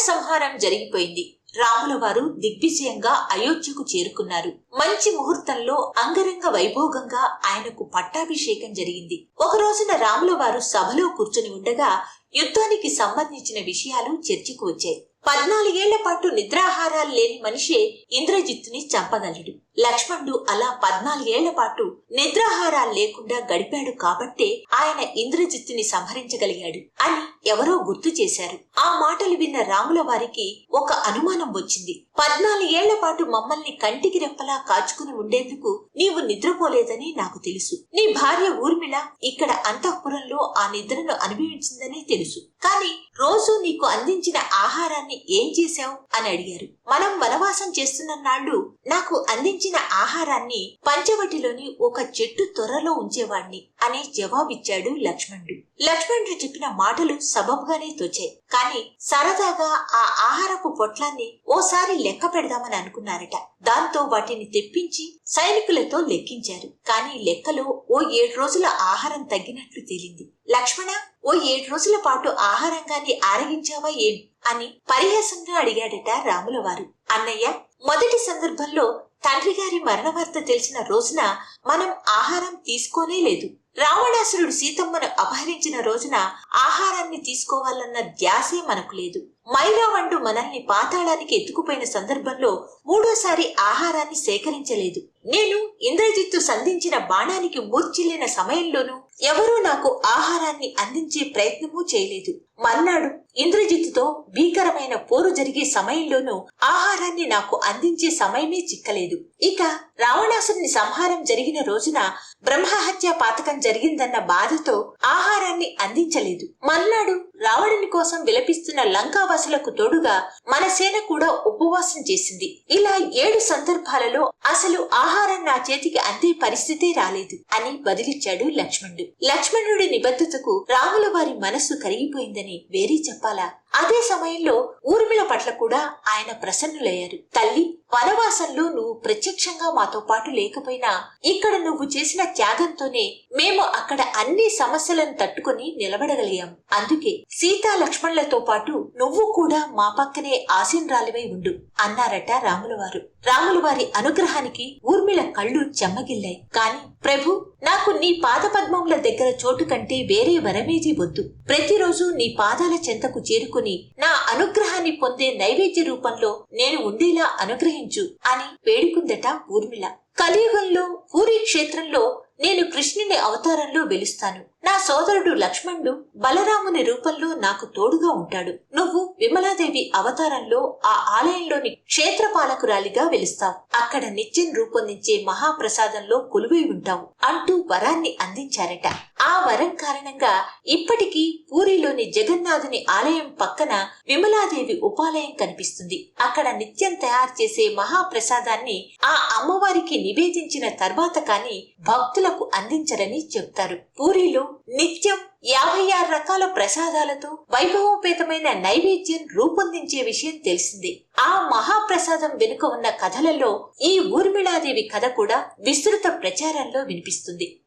సంహారం జరిగిపోయింది. రాముల వారు దిగ్విజయంగా అయోధ్యకు చేరుకున్నారు. మంచి ముహూర్తంలో అంగరంగ వైభోగంగా ఆయనకు పట్టాభిషేకం జరిగింది. ఒక రోజున రాముల వారు సభలో కూర్చుని ఉండగా యుద్ధానికి సంబంధించిన విషయాలు చర్చకు వచ్చాయి. పద్నాలుగేళ్ళ పాటు నిద్రాహారాలు లేని మనిషే ఇంద్రజిత్తుని చంపగలడు లక్ష్మణుడు అలా పద్నాలుగేళ్ళ పాటు నిద్రాహారాలు లేకుండా గడిపాడు కాబట్టే ఆయన ఇంద్రజిత్తుని సంహరించగలిగాడు అని ఎవరో గుర్తు చేశారు. ఆ మాటలు విన్న రాముల వారికి ఒక అనుమానం వచ్చింది. పద్నాలుగేళ్ళ పాటు మమ్మల్ని కంటికి రెప్పలా కాచుకుని ఉండేందుకు నీవు నిద్రపోలేదని నాకు తెలుసు. నీ భార్య ఊర్మిళ ఇక్కడ అంతఃపురంలో ఆ నిద్రను అనుభవించిందని తెలుసు. కానీ రోజు నీకు అందించిన ఆహారాన్ని ఏం చేశావు? అని అడిగారు. మనం వనవాసం చేస్తున్న నాళ్ళు నాకు అందించిన ఆహారాన్ని పంచవటిలోని ఒక చెట్టు త్వరలో ఉంచేవాణ్ణి అని జవాబిచ్చాడు లక్ష్మణుడు. లక్ష్మణుడు చెప్పిన మాటలు సబబ్గానే తోచాయి. కానీ సరదాగా ఆ ఆహారపు పొట్లాన్ని ఓసారి లెక్క పెడదామని అనుకున్నారట. దాంతో వాటిని తెప్పించి సైనికుల సైనికులతో లెక్కించారు. కానీ లెక్కలో ఓ ఏడు రోజుల ఆహారం తగ్గినట్లు తేలింది. లక్ష్మణ ఓ ఏడు రోజుల పాటు ఆహారంగాన్ని ఆరగించావా ఏం? అని పరిహాసంగా అడిగాడట రాములవారు. అన్నయ్య మొదటి సందర్భంలో తండ్రి గారి మరణవార్త తెలిసిన రోజున మనం ఆహారం తీసుకోనే లేదు. రావణాసురుడు సీతమ్మను అపహరించిన రోజున ఆహారాన్ని తీసుకోవాలన్న ధ్యాసే మనకు లేదు. మైరావండు మనల్ని పాతాళానికి ఎత్తుకుపోయిన సందర్భంలో మూడోసారి ఆహారాన్ని సేకరించలేదు. నేను ఇంద్రజిత్తు సంధించిన బాణానికి మూర్చిల్లిన సమయంలోనూ ఎవరూ నాకు ఆహారాన్ని అందించే ప్రయత్నమూ చేయలేదు. మర్నాడు ఇంద్రజిత్తుతో భీకరమైన పోరు జరిగే సమయంలోనూ ఆహారాన్ని నాకు అందించే సమయమే చిక్కలేదు. ఇక రావణాసుని సంహారం జరిగిన రోజున బ్రహ్మహత్య పాతకం జరిగిందన్న బాధతో ఆహారాన్ని అందించలేదు. మర్నాడు రావణుని కోసం విలపిస్తున్న లంకావాసులకు తోడుగా మన సేన కూడా ఉపవాసం చేసింది. ఇలా ఏడు సందర్భాలలో అసలు ఆహారం నా చేతికి అందే పరిస్థితే రాలేదు అని బదిలిచ్చాడు లక్ష్మణుడు. లక్ష్మణుడి నిబద్ధతకు రాముల వారి మనస్సు కరిగిపోయిందని వేరే చెప్పాలా? అదే సమయంలో ఊర్మిళ పట్ల కూడా ఆయన ప్రసన్నులయ్యారు. తల్లి వనవాసంలో నువ్వు ప్రత్యక్షంగా మాతో పాటు లేకపోయినా ఇక్కడ నువ్వు చేసిన త్యాగంతోనే మేము అక్కడ అన్ని సమస్యలను తట్టుకుని నిలబడగలిగాం. అందుకే సీతా లక్ష్మణులతో పాటు నువ్వు కూడా మా పక్కనే ఆసీనరాలివై ఉండు అన్నారట రాములవారు. రాములవారి వారి అనుగ్రహానికి ఊర్మిళ కళ్ళు చెమ్మగిల్లాయి. కాని ప్రభు నాకు నీ పాదపద్మముల దగ్గర చోటు కంటే వేరే వరమేజీ వద్దు. ప్రతిరోజు నీ పాదాల చెంతకు చేరుకుని నా అనుగ్రహాన్ని పొందే నైవేద్య రూపంలో నేను ఉండేలా అనుగ్రహించు అని వేడుకుందట ఊర్మిళ. కలియుగంలో పూరి క్షేత్రంలో నేను కృష్ణుని అవతారంలో వెలుస్తాను. నా సోదరుడు లక్ష్మణుడు బలరాముని రూపంలో నాకు తోడుగా ఉంటాడు. నువ్వు విమలాదేవి అవతారంలో ఆ ఆలయంలోని క్షేత్రపాలకురాలిగా వెలుస్తావు. అక్కడ నిత్యం రూపొందించే మహాప్రసాదంలో కొలువై ఉంటావు అంటూ వరాన్ని అందించారట. ఆ వరం కారణంగా ఇప్పటికీ పూరిలోని జగన్నాథుని ఆలయం పక్కన విమలాదేవి ఉపాలయం కనిపిస్తుంది. అక్కడ నిత్యం తయారు చేసే మహాప్రసాదాన్ని ఆ అమ్మవారికి నివేదించిన తర్వాత కాని భక్తులకు అందించరని చెప్తారు. పూరిలో నిత్యం యాభై ఆరు రకాల ప్రసాదాలతో వైభవోపేతమైన నైవేద్యం రూపొందించే విషయం తెలిసింది. ఆ మహాప్రసాదం వెనుక ఉన్న కథలలో ఈ ఊర్మిళాదేవి కథ కూడా విస్తృత ప్రచారంలో వినిపిస్తుంది.